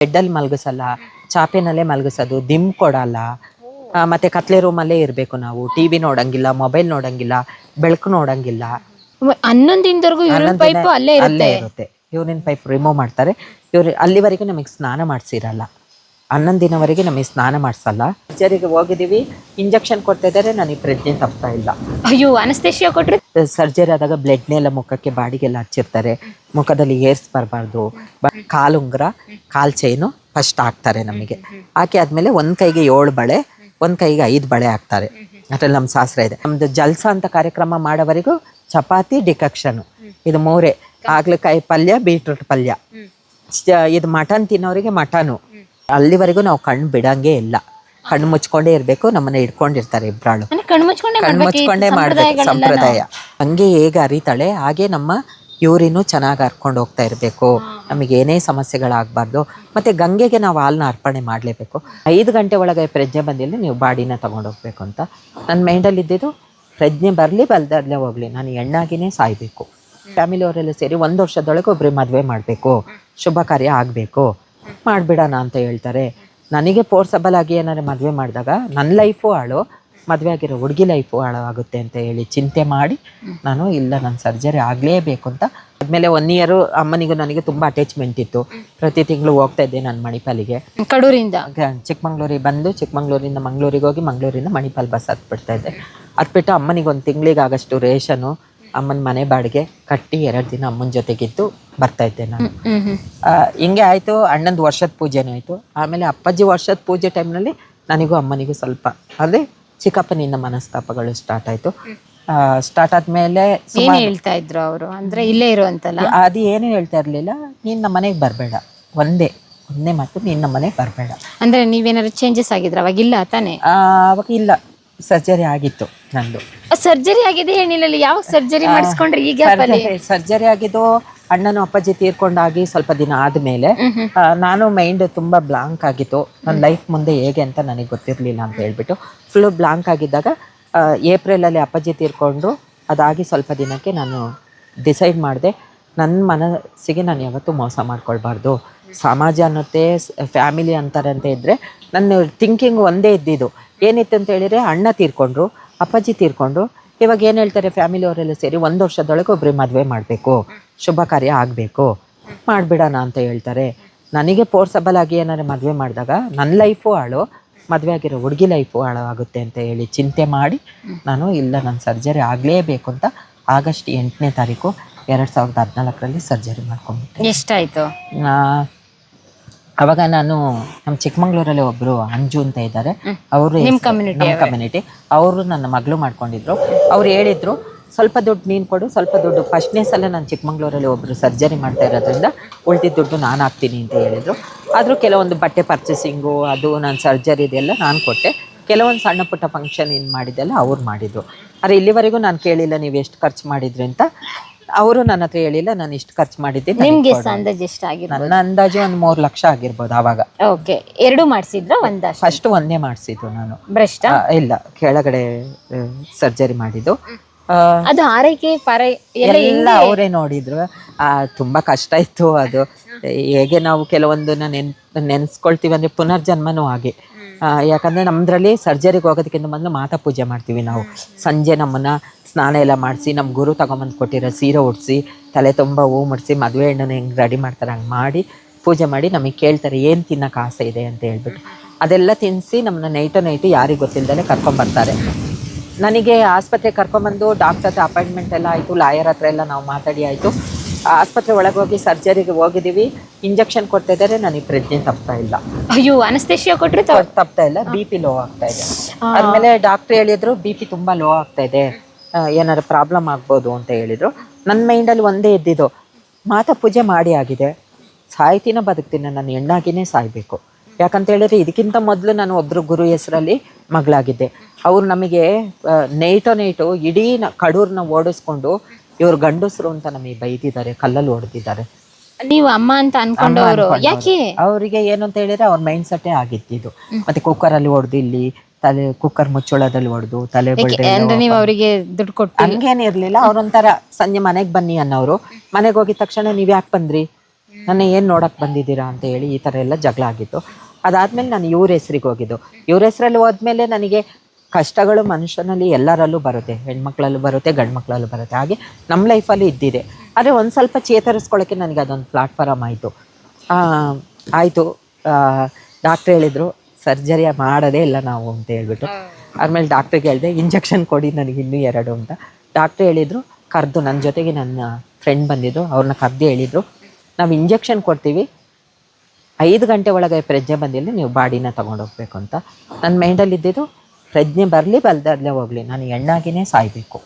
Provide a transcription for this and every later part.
ಬೆಡ್ಡಲ್ಲಿ ಮಲಗಿಸಲ್ಲ ಚಾಪೆನಲ್ಲೇ ಮಲಗಿಸೋದು ದಿಮ್ ಕೊಡಲ್ಲ. ಆ, ಮತ್ತೆ ಕತ್ಲೆ ರೂಮಲ್ಲೇ ಇರಬೇಕು ನಾವು. ಟಿವಿ ನೋಡಂಗಿಲ್ಲ ಮೊಬೈಲ್ ನೋಡಂಗಿಲ್ಲ ಬೆಳಕು ನೋಡಂಗಿಲ್ಲ. ಹನ್ನೊಂದು ದಿನದವರೆಗೂ ಯೂರಿನ್ ಹನ್ನೊಂದು ಪೈಪ್ ದಿನ ಅಲ್ಲೇ ಅಲ್ಲೇ ಇರುತ್ತೆ? ಇರುತ್ತೆ. ಯೂರಿನ್ ಪೈಪ್ ರಿಮೂವ್ ಮಾಡ್ತಾರೆ. ಇವ್ರು ಅಲ್ಲಿವರೆಗೂ ನಮಗೆ ಸ್ನಾನ ಮಾಡಿಸಿರಲ್ಲ. ಹನ್ನೊಂದು ದಿನವರೆಗೆ ನಮಗೆ ಸ್ನಾನ ಮಾಡಿಸಲ್ಲ. ಸರ್ಜರಿಗೆ ಹೋಗಿದ್ದೀವಿ. ಇಂಜೆಕ್ಷನ್ ಕೊಡ್ತಾ ಇದ್ದಾರೆ. ನನಗೆ ಪ್ರಜ್ಞೆ ತಪ್ತಾ ಇಲ್ಲ. ಅಯ್ಯೋ ಅನಸ್ತೇಶಿಯಾ ಕೊಟ್ರೆ? ಸರ್ಜರಿ ಆದಾಗ ಬ್ಲಡ್ನೆಲ್ಲ ಮುಖಕ್ಕೆ ಬಾಡಿಗೆಲ್ಲ ಹಚ್ಚಿರ್ತಾರೆ. ಮುಖದಲ್ಲಿ ಏರ್ಸ್ ಬರಬಾರ್ದು. ಕಾಲುಂಗ್ರ ಕಾಲು ಚೈನು ಫಸ್ಟ್ ಹಾಕ್ತಾರೆ ನಮಗೆ. ಹಾಕಿ ಆದಮೇಲೆ ಒಂದು ಕೈಗೆ ಏಳು ಬಳೆ ಒಂದು ಕೈಗೆ ಐದು ಬಳೆ ಹಾಕ್ತಾರೆ. ಅದ್ರಲ್ಲಿ ನಮ್ಮ ಶಾಸ್ತ್ರ ಇದೆ. ನಮ್ಮದು ಜಲ್ಸ ಅಂತ ಕಾರ್ಯಕ್ರಮ ಮಾಡೋವರೆಗೂ ಚಪಾತಿ ಡಿಕಕ್ಷನು. ಇದು ಮೂರೇ. ಹಾಗಲಕಾಯಿ ಪಲ್ಯ ಬೀಟ್ರೂಟ್ ಪಲ್ಯ. ಇದು ಮಟನ್ ತಿನ್ನೋರಿಗೆ ಮಟನು. ಅಲ್ಲಿವರೆಗೂ ನಾವು ಕಣ್ಣು ಬಿಡಂಗೆ ಇಲ್ಲ. ಕಣ್ಣು ಮುಚ್ಕೊಂಡೇ ಇರಬೇಕು ನಮ್ಮನ್ನ ಇಟ್ಕೊಂಡಿರ್ತಾರೆ ಇಬ್ರಾಳು. ಅಂದ್ರೆ ಕಣ್ಣು ಮುಚ್ಕೊಂಡೆ ಕಣ್ಣು ಮಾಡ್ಬೇಕು ಈ ಮುಚ್ಕೊಂಡೇ ಮಾಡ್ಬೇಕು ಸಂಪ್ರದಾಯಗಳೆಲ್ಲ ಸಂಪ್ರದಾಯ. ಹಂಗೆ ಹೇಗೆ ಅರಿತಾಳೆ ಹಾಗೆ ನಮ್ಮ ಇವ್ರಿನೂ ಚೆನ್ನಾಗಿ ಹರ್ಕೊಂಡು ಹೋಗ್ತಾ ಇರಬೇಕು. ನಮಗೆ ಏನೇ ಸಮಸ್ಯೆಗಳಾಗಬಾರ್ದು. ಮತ್ತೆ ಗಂಗೆಗೆ ನಾವು ಹಾಲನ್ನ ಅರ್ಪಣೆ ಮಾಡಲೇಬೇಕು. ಐದು ಗಂಟೆ ಒಳಗೆ ಪ್ರಜ್ಞೆ ಬಂದಿಲ್ಲ ನೀವು ಬಾಡಿನ ತಗೊಂಡೋಗ್ಬೇಕು ಅಂತ. ನನ್ನ ಮೈಂಡಲ್ಲಿ ಇದ್ದಿದ್ದು ಪ್ರಜ್ಞೆ ಬರಲಿ ಬಲ್ದಲ್ಲೇ ಹೋಗ್ಲಿ. ನಾನು ಹೆಣ್ಣಾಗಿನೇ ಸಾಯ್ಬೇಕು. ಫ್ಯಾಮಿಲಿಯವರೆಲ್ಲ ಸೇರಿ ಒಂದು ವರ್ಷದೊಳಗೆ ಒಬ್ರಿಗೆ ಮದುವೆ ಮಾಡಬೇಕು. ಶುಭ ಕಾರ್ಯ ಆಗಬೇಕು. ಮಾಡಿಬಿಡೋಣ ಅಂತ ಹೇಳ್ತಾರೆ. ನನಗೆ ಫೋರ್ಸಬಲ್ ಆಗಿ ಏನಾದ್ರು ಮದುವೆ ಮಾಡಿದಾಗ ನನ್ನ ಲೈಫು ಹಾಳು ಮದುವೆ ಆಗಿರೋ ಹುಡುಗಿ ಲೈಫು ಹಾಳಾಗುತ್ತೆ ಅಂತ ಹೇಳಿ ಚಿಂತೆ ಮಾಡಿ ನಾನು ಇಲ್ಲ ನನ್ನ ಸರ್ಜರಿ ಆಗಲೇಬೇಕು ಅಂತ. ಆದಮೇಲೆ ಒನ್ ಇಯರು ಅಮ್ಮನಿಗೂ ನನಗೆ ತುಂಬ ಅಟ್ಯಾಚ್ಮೆಂಟ್ ಇತ್ತು. ಪ್ರತಿ ತಿಂಗಳು ಹೋಗ್ತಾ ಇದ್ದೆ ನಾನು ಮಣಿಪಾಲಿಗೆ. ಕಡೂರಿಂದ? ಚಿಕ್ಕಮಂಗ್ಳೂರಿಗೆ ಬಂದು ಚಿಕ್ಕಮಂಗ್ಳೂರಿಂದ ಮಂಗ್ಳೂರಿಗೆ ಹೋಗಿ ಮಂಗ್ಳೂರಿಂದ ಮಣಿಪಾಲ್ ಬಸ್ ಹತ್ಬಿಡ್ತಾ ಇದ್ದೆ. ಅದ್ಬಿಟ್ಟು ಅಮ್ಮನಿಗೆ ಒಂದು ತಿಂಗಳಿಗೆ ಆಗಷ್ಟು ರೇಷನು ಅಮ್ಮನ ಮನೆ ಬಾಡಿಗೆ ಕಟ್ಟಿ ಎರಡು ದಿನ ಅಮ್ಮನ ಜೊತೆಗಿದ್ದು ಬರ್ತಾ ಇದ್ದೆ ನಾನು. ಹಿಂಗೆ ಆಯಿತು ಅಣ್ಣಂದು ವರ್ಷದ ಪೂಜೆನೂ ಆಯಿತು. ಆಮೇಲೆ ಅಪ್ಪಾಜಿ ವರ್ಷದ ಪೂಜೆ ಟೈಮ್ನಲ್ಲಿ ನನಗೂ ಅಮ್ಮನಿಗೂ ಸ್ವಲ್ಪ ಅದೇ ಚಿಕ್ಕಪ್ಪನಿಂದ ಮನಸ್ತಾಪಗಳು ಸ್ಟಾರ್ಟ್ ಆಯಿತು. ಸ್ಟಾರ್ಟ್ ಆದ್ಮೇಲೆ ಏನ್ ಹೇಳ್ತಾ ಇದ್ರು ಅವರು? ಅಂದ್ರೆ ಇಲ್ಲೇ ಇರುವಂತಲ್ಲ? ಅದು ಏನು ಹೇಳ್ತಾ ಇರಲಿಲ್ಲ. ನೀನು ನಮ್ಮ ಮನೆಗೆ ಬರಬೇಡ. ಒಂದೇ ಒಂದೇ ಮಾತು ನೀನು ನಮ್ಮ ಮನೆಗೆ ಬರಬೇಡ. ಅಂದ್ರೆ ನೀವೇನಾದ್ರು ಚೇಂಜಸ್ ಅವಾಗ ಅವಾಗಿಲ್ಲ ತಾನೆ? ಅವಾಗ ಇಲ್ಲ. ಸರ್ಜರಿ ಆಗಿತ್ತು ನಂದು. ಸರ್ಜರಿ ಆಗಿದೆ ಏನಿಲ್ಲ ಯಾವಾಗ ಸರ್ಜರಿ ಮಾಡಿಸ್ಕೊಂಡ್ರೆ ಈಗ ಸರ್ಜರಿ ಆಗಿದ್ದು ಅಣ್ಣನು ಅಪ್ಪಾಜಿ ತೀರ್ಕೊಂಡಾಗಿ ಸ್ವಲ್ಪ ದಿನ ಆದಮೇಲೆ ನಾನು ಮೈಂಡ್ ತುಂಬ ಬ್ಲಾಂಕ್ ಆಗಿತ್ತು. ನನ್ನ ಲೈಫ್ ಮುಂದೆ ಹೇಗೆ ಅಂತ ನನಗೆ ಗೊತ್ತಿರಲಿಲ್ಲ ಅಂತ ಹೇಳ್ಬಿಟ್ಟು. ಫುಲ್ಲು ಬ್ಲಾಂಕ್ ಆಗಿದ್ದಾಗ ಏಪ್ರಿಲಲ್ಲಿ ಅಪ್ಪಾಜಿ ತೀರ್ಕೊಂಡು ಅದಾಗಿ ಸ್ವಲ್ಪ ದಿನಕ್ಕೆ ನಾನು ಡಿಸೈಡ್ ಮಾಡಿದೆ ನನ್ನ ಮನಸ್ಸಿಗೆ ನಾನು ಯಾವತ್ತೂ ಮೋಸ ಮಾಡ್ಕೊಳ್ಬಾರ್ದು. ಸಮಾಜ ಅನ್ನತ್ತೆ ಫ್ಯಾಮಿಲಿ ಅಂತಾರೆ ಅಂತ ಇದ್ದರೆ ನನ್ನ ಥಿಂಕಿಂಗ್ ಒಂದೇ ಇದ್ದಿದ್ದು. ಏನಿತ್ತು ಅಂತ ಹೇಳಿದ್ರೆ ಅಣ್ಣ ತೀರ್ಕೊಂಡ್ರು ಅಪ್ಪಾಜಿ ತೀರ್ಕೊಂಡ್ರು. ಇವಾಗ ಏನು ಹೇಳ್ತಾರೆ ಫ್ಯಾಮಿಲಿ ಅವರೆಲ್ಲ ಸೇರಿ ಒಂದು ವರ್ಷದೊಳಗೆ ಒಬ್ರಿಗೆ ಮದುವೆ ಮಾಡಬೇಕು. ಶುಭ ಕಾರ್ಯ ಆಗಬೇಕು. ಮಾಡಿಬಿಡೋಣ ಅಂತ ಹೇಳ್ತಾರೆ. ನನಗೆ ಪೋರ್ಸಬಲ್ ಆಗಿ ಏನಾದ್ರು ಮದುವೆ ಮಾಡಿದಾಗ ನನ್ನ ಲೈಫು ಹಾಳು ಮದುವೆ ಆಗಿರೋ ಹುಡುಗಿ ಲೈಫು ಹಾಳಾಗುತ್ತೆ ಅಂತ ಹೇಳಿ ಚಿಂತೆ ಮಾಡಿ ನಾನು ಇಲ್ಲ ನನ್ನ ಸರ್ಜರಿ ಆಗಲೇಬೇಕು ಅಂತ ಆಗಸ್ಟ್ ಎಂಟನೇ ತಾರೀಕು ಎರಡು ಸಾವಿರದ ಹದಿನಾಲ್ಕರಲ್ಲಿ ಸರ್ಜರಿ ಮಾಡ್ಕೊಂಡ್ಬಿಟ್ಟೆ. ಎಷ್ಟಾಯಿತು? ಅವಾಗ ನಾನು ನಮ್ಮ ಚಿಕ್ಕಮಂಗ್ಳೂರಲ್ಲಿ ಒಬ್ರು ಅಂಜು ಅಂತ ಇದ್ದಾರೆ ಅವರು ನಮ್ಮ ಕಮ್ಯುನಿಟಿ ಅವರು. ನನ್ನ ಮಗಳು ಮಾಡ್ಕೊಂಡಿದ್ರು. ಅವ್ರು ಹೇಳಿದ್ರು ಸ್ವಲ್ಪ ದುಡ್ಡು ನೀನು ಕೊಡು ಸ್ವಲ್ಪ ದುಡ್ಡು. ಫಸ್ಟ್ನೇ ಸಲ ನಾನು ಚಿಕ್ಕಮಂಗ್ಳೂರಲ್ಲಿ ಒಬ್ಬರು ಸರ್ಜರಿ ಮಾಡ್ತಾ ಇರೋದ್ರಿಂದ ಉಳ್ದಿದ್ದ ದುಡ್ಡು ನಾನು ಹಾಕ್ತೀನಿ ಅಂತ ಹೇಳಿದರು. ಆದರೂ ಕೆಲವೊಂದು ಬಟ್ಟೆ ಪರ್ಚೇಸಿಂಗು ಅದು ನಾನು ಸರ್ಜರಿ ಇದೆಲ್ಲ ನಾನು ಕೊಟ್ಟೆ. ಕೆಲವೊಂದು ಸಣ್ಣ ಪುಟ್ಟ ಫಂಕ್ಷನ್ ಏನು ಮಾಡಿದ್ದೆಲ್ಲ ಅವ್ರು ಮಾಡಿದ್ರು. ಆದರೆ ಇಲ್ಲಿವರೆಗೂ ನಾನು ಕೇಳಿಲ್ಲ ನೀವು ಎಷ್ಟು ಖರ್ಚು ಮಾಡಿದ್ರಿ ಅಂತ. ಅವರು ನನ್ನ ಹತ್ರ ಹೇಳಿಲ್ಲ ನಾನು ಇಷ್ಟು ಖರ್ಚು ಮಾಡಿದ್ದೆ ನಿಮ್ಗೆ ಅಂದಾಜು ಎಷ್ಟು ಆಗಿರ್ಬೋದು? ನನ್ನ ಅಂದಾಜು ಒಂದು ಮೂರ್ ಲಕ್ಷ ಆಗಿರ್ಬೋದು ಆವಾಗ ಓಕೆ ಎರಡು ಮಾಡಿಸಿದ್ರ ಒಂದ ಫಸ್ಟ್ ಒಂದೇ ಮಾಡಿಸಿದ್ದು ನಾನು. ಭ್ರಷ್ಟ ಇಲ್ಲ ಕೆಳಗಡೆ ಸರ್ಜರಿ ಮಾಡಿದ್ದು. ಅದು ಆರೈಕೆ ಪರ ಎಲ್ಲ ಅವರೇ ನೋಡಿದ್ರು. ಆ, ತುಂಬಾ ಕಷ್ಟ ಇತ್ತು ಅದು. ಹೇಗೆ ನಾವು ಕೆಲವೊಂದನ್ನ ನೆನ್ ನೆನೆಸ್ಕೊಳ್ತೀವಿ ಅಂದ್ರೆ ಪುನರ್ಜನ್ಮನೂ ಹಾಗೆ. ಯಾಕಂದ್ರೆ ನಮ್ದ್ರಲ್ಲಿ ಸರ್ಜರಿಗೆ ಹೋಗೋದಕ್ಕಿಂತ ಮೊದಲು ಮಾತಾ ಪೂಜೆ ಮಾಡ್ತೀವಿ ನಾವು. ಸಂಜೆ ನಮ್ಮನ್ನ ಸ್ನಾನ ಎಲ್ಲ ಮಾಡಿಸಿ ನಮ್ಮ ಗುರು ತಗೊಂಬಂದು ಕೊಟ್ಟಿರೋ ಸೀರೆ ಉಡಿಸಿ ತಲೆ ತುಂಬ ಹೂ ಮುಡಿಸಿ ಮದುವೆ ಹೆಣ್ಣನ್ನು ಹೆಂಗೆ ರೆಡಿ ಮಾಡ್ತಾರೆ ಹಂಗೆ ಮಾಡಿ ಪೂಜೆ ಮಾಡಿ ನಮಗೆ ಕೇಳ್ತಾರೆ ಏನು ತಿನ್ನೋಕೆ ಆಸೆ ಇದೆ ಅಂತ ಹೇಳ್ಬಿಟ್ಟು. ಅದೆಲ್ಲ ತಿನ್ನಿಸಿ ನಮ್ಮನ್ನ ನೈಟು ನೈಟು ಯಾರಿಗೆ ಗೊತ್ತಿಲ್ಲದೇ ಕರ್ಕೊಂಬರ್ತಾರೆ ನನಗೆ ಆಸ್ಪತ್ರೆ ಕರ್ಕೊಂಬಂದು ಡಾಕ್ಟರ್ ಹತ್ರ ಅಪಾಯಿಂಟ್ಮೆಂಟ್ ಎಲ್ಲ ಆಯಿತು ಲಾಯರ್ ಹತ್ರ ಎಲ್ಲ ನಾವು ಮಾತಾಡಿ ಆಯಿತು. ಆಸ್ಪತ್ರೆ ಒಳಗೆ ಹೋಗಿ ಸರ್ಜರಿಗೆ ಹೋಗಿದ್ದೀವಿ ಇಂಜೆಕ್ಷನ್ ಕೊಡ್ತಾ ಇದ್ದಾರೆ ನನಗೆ ಪ್ರಜ್ಞೆ ತಪ್ತಾ ಇಲ್ಲ. ಅಯ್ಯೋ ಅನಸ್ತೇಶಿಯ ಕೊಟ್ಟರೆ ತಪ್ತಾ ಇಲ್ಲ ಬಿ ಪಿ ಲೋ ಆಗ್ತಾ ಇದೆ. ಆದ್ಮೇಲೆ ಡಾಕ್ಟರ್ ಹೇಳಿದ್ರು ಬಿ ಪಿ ತುಂಬ ಲೋ ಆಗ್ತಾ ಇದೆ. ಏನಾದ್ರು ಪ್ರಾಬ್ಲಮ್ ಆಗ್ಬೋದು ಅಂತ ಹೇಳಿದ್ರು. ನನ್ನ ಮೈಂಡಲ್ಲಿ ಒಂದೇ ಇದ್ದಿದ್ದು ಮಾತಾ ಪೂಜೆ ಮಾಡಿ ಆಗಿದೆ. ಸಾಯ್ತಿನ ಬದುಕ್ತೀನಿ ನಾನು ಹೆಣ್ಣಾಗಿನೇ ಸಾಯ್ಬೇಕು. ಯಾಕಂತ ಹೇಳಿದ್ರೆ ಇದಕ್ಕಿಂತ ಮೊದಲು ನಾನು ಒಬ್ಬರು ಗುರು ಹೆಸರಲ್ಲಿ ಮಗಳಾಗಿದ್ದೆ. ಅವ್ರು ನಮಗೆ ನೈಟೋ ನೈಟು ಇಡೀ ನ- ಕಡೂರ್ನ ಓಡಿಸ್ಕೊಂಡು ಇವ್ರು ಗಂಡಸರು ಅಂತ ನಮಗೆ ಬೈದಿದ್ದಾರೆ ಕಲ್ಲಲ್ಲಿ ಹೊಡೆದಿದ್ದಾರೆ. ನೀವು ಅಮ್ಮ ಅಂತ ಅನ್ಕೊಂಡವರು. ಯಾಕೆ? ಅವರಿಗೆ ಏನು ಅಂತ ಹೇಳಿದ್ರೆ ಅವ್ರ ಮೈಂಡ್ ಸೆಟ್ಟೇ ಆಗಿತ್ತಿದ್ದು ಮತ್ತೆ ಕುಕ್ಕರಲ್ಲಿ ಹೊಡೆದಿಲ್ಲಿ ತಲೆ ಕುಕ್ಕರ್ ಮುಚ್ಚೋಳದಲ್ಲಿ ಹೊಡೆದು ತಲೆ ಅಂದ್ರೆ ನೀವು ಅವರಿಗೆ ದುಡ್ಡು ಕೊಟ್ಟು ಹಂಗೇನಿರ್ಲಿಲ್ಲ ಅವ್ರೊಂಥರ ಸಂಜೆ ಮನೆಗೆ ಬನ್ನಿ ಅನ್ನೋರು ಮನೆಗೆ ಹೋಗಿದ ತಕ್ಷಣ ನೀವ್ ಯಾಕೆ ಬಂದ್ರಿ? ನನ್ನ ಏನು ನೋಡಕ್ ಬಂದಿದ್ದೀರಾ ಅಂತ ಹೇಳಿ ಈ ಥರ ಎಲ್ಲ ಜಗಳ ಆಗಿತ್ತು. ಅದಾದ್ಮೇಲೆ ನಾನು ಇವ್ರ ಹೆಸ್ರಿಗೆ ಹೋಗಿದ್ದು. ಇವ್ರ ಹೆಸ್ರಲ್ಲಿ ಹೋದ್ಮೇಲೆ ನನಗೆ ಕಷ್ಟಗಳು ಮನುಷ್ಯನಲ್ಲಿ ಎಲ್ಲರಲ್ಲೂ ಬರುತ್ತೆ. ಹೆಣ್ಮಕ್ಳಲ್ಲೂ ಬರುತ್ತೆ ಗಂಡು ಮಕ್ಕಳಲ್ಲೂ ಬರುತ್ತೆ. ಹಾಗೆ ನಮ್ಮ ಲೈಫಲ್ಲಿ ಇದ್ದಿದೆ. ಆದರೆ ಒಂದು ಸ್ವಲ್ಪ ಚೇತರಿಸ್ಕೊಳ್ಳೋಕ್ಕೆ ನನಗೆ ಅದೊಂದು ಪ್ಲಾಟ್ಫಾರಮ್ ಆಯಿತು. ಆಯಿತು. ಡಾಕ್ಟ್ರ್ ಹೇಳಿದರು ಸರ್ಜರಿ ಮಾಡೋದೇ ಇಲ್ಲ ನಾವು ಅಂತ ಹೇಳ್ಬಿಟ್ಟು. ಆಮೇಲೆ ಡಾಕ್ಟ್ರಿಗೆ ಹೇಳಿದೆ ಇಂಜೆಕ್ಷನ್ ಕೊಡಿ ನನಗೆ ಇನ್ನೂ ಎರಡು ಅಂತ. ಡಾಕ್ಟ್ರು ಹೇಳಿದರು ಕರೆದು ನನ್ನ ಜೊತೆಗೆ ನನ್ನ ಫ್ರೆಂಡ್ ಬಂದಿದ್ದರು ಅವ್ರನ್ನ ಕರೆದು ಹೇಳಿದರು. ನಾವು ಇಂಜೆಕ್ಷನ್ ಕೊಡ್ತೀವಿ. ಐದು ಗಂಟೆ ಒಳಗೆ ಪ್ರಜ್ಞೆ ಬಂದಿಲ್ಲ ನೀವು ಬಾಡಿನ ತೊಗೊಂಡೋಗ್ಬೇಕು ಅಂತ. ನನ್ನ ಮೈಂಡಲ್ಲಿ ಇದ್ದಿದ್ದು ಪ್ರಜ್ಞೆ ಬರಲಿ ಬಲ್ದಲ್ಲೇ ಹೋಗಲಿ. ನಾನು ಹೆಣ್ಣಾಗಿನೇ ಸಾಯ್ಬೇಕು.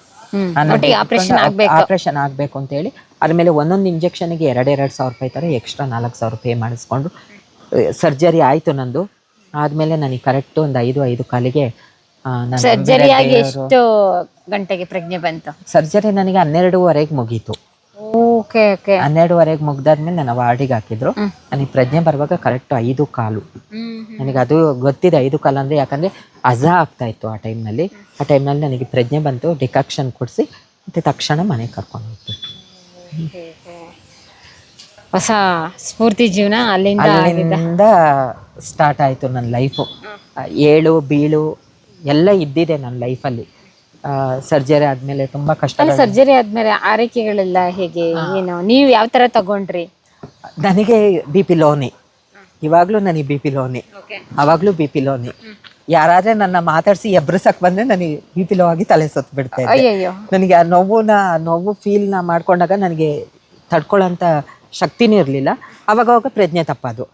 ಆಪ್ರೇಷನ್ ಆಗ್ಬೇಕು. ಆಪರೇಷನ್ ಆಗಬೇಕು ಅಂತ ಹೇಳಿ ಆಮೇಲೆ ಒಂದೊಂದು ಇಂಜೆಕ್ಷನ್ಗೆ ಎರಡೆರಡು ಸಾವಿರ ರೂಪಾಯಿ ಥರ ಎಕ್ಸ್ಟ್ರಾ ನಾಲ್ಕು ಸಾವಿರ ಪೇ ಮಾಡಿಸ್ಕೊಂಡು ಸರ್ಜರಿ ಆಯಿತು ನಂದು. ಆದಮೇಲೆ ನನಗೆ ಕರೆಕ್ಟ್ ಒಂದು ಐದು ಐದು ಕಾಲಿಗೆ ಸರ್ಜರಿ ಆಗಿ ಎಷ್ಟು ಗಂಟೆಗೆ ಪ್ರಜ್ಞೆ ಬಂತು? ಸರ್ಜರಿ ನನಗೆ ಹನ್ನೆರಡುವರೆಗೆ ಮುಗೀತು. Okay okay. ಹನ್ನೆರಡುವರೆಗೆ ಮುಗ್ದಾದ್ಮೇಲೆ ನನ್ನ ವಾರ್ಡಿಗೆ ಹಾಕಿದ್ರು. ಹ್ಮ್. ನನಗೆ ಪ್ರಜ್ಞೆ ಬರುವಾಗ ಕರೆಕ್ಟ್ ಐದು ಕಾಲು. ನನಗೆ ಅದು ಗೊತ್ತಿದೆ ಐದು ಕಾಲು ಅಂದರೆ ಯಾಕಂದರೆ ಅಜ ಆಗ್ತಾ ಇತ್ತು ಆ ಟೈಮ್ನಲ್ಲಿ ಆ ಟೈಮ್ನಲ್ಲಿ ನನಗೆ ಪ್ರಜ್ಞೆ ಬಂತು ಡಿಕಾಕ್ಷನ್ ಕೊಡಿಸಿ ಮತ್ತೆ ತಕ್ಷಣ ಮನೆಗೆ ಕರ್ಕೊಂಡು ಹೋಗ್ಬಿಟ್ಟು ಹೊಸ ಸ್ಫೂರ್ತಿ ಜೀವನ ಅಲ್ಲಿಂದ ಅಲ್ಲಿಂದ ಸ್ಟಾರ್ಟ್ ಆಯಿತು ನನ್ನ ಲೈಫು ಏಳು ಬೀಳು ಎಲ್ಲ ಇದ್ದಿದೆ ನನ್ನ ಲೈಫಲ್ಲಿ ಸರ್ಜರಿ ಆದಮೇಲೆ ತುಂಬ ಕಷ್ಟ ಸರ್ಜರಿ ಆದಮೇಲೆ ಆರೈಕೆಗಳೆಲ್ಲ ಹೇಗೆ ಏನು? ನೀವು ಯಾವ ತರ ತಗೊಂಡ್ರಿ? ನನಗೆ ಬಿ ಪಿ ಲೋನಿ. ಇವಾಗಲೂ ನನಗೆ ಬಿ ಪಿ ಲೋನಿ. ಅವಾಗಲೂ ಬಿ ಪಿ ಲೋನಿ. ಯಾರಾದ್ರೆ ನನ್ನ ಮಾತಾಡಿಸಿ ಎಬ್ರಸಕ್ ಬಂದ್ರೆ ನನಗೆ ಬಿ ಪಿ ಲೋ ಆಗಿ ತಲೆ ಸತ್ತು ಬಿಡ್ತಾ ನನಗೆ ಆ ನೋವುನ ನೋವು ಫೀಲ್ನ ಮಾಡ್ಕೊಂಡಾಗ ನನಗೆ ತಡ್ಕೊಳ್ಳೋಂಥ ಶಕ್ತಿನೂ ಇರಲಿಲ್ಲ. ಅವಾಗ ಅವಾಗ ಪ್ರಜ್ಞೆ ತಪ್ಪದು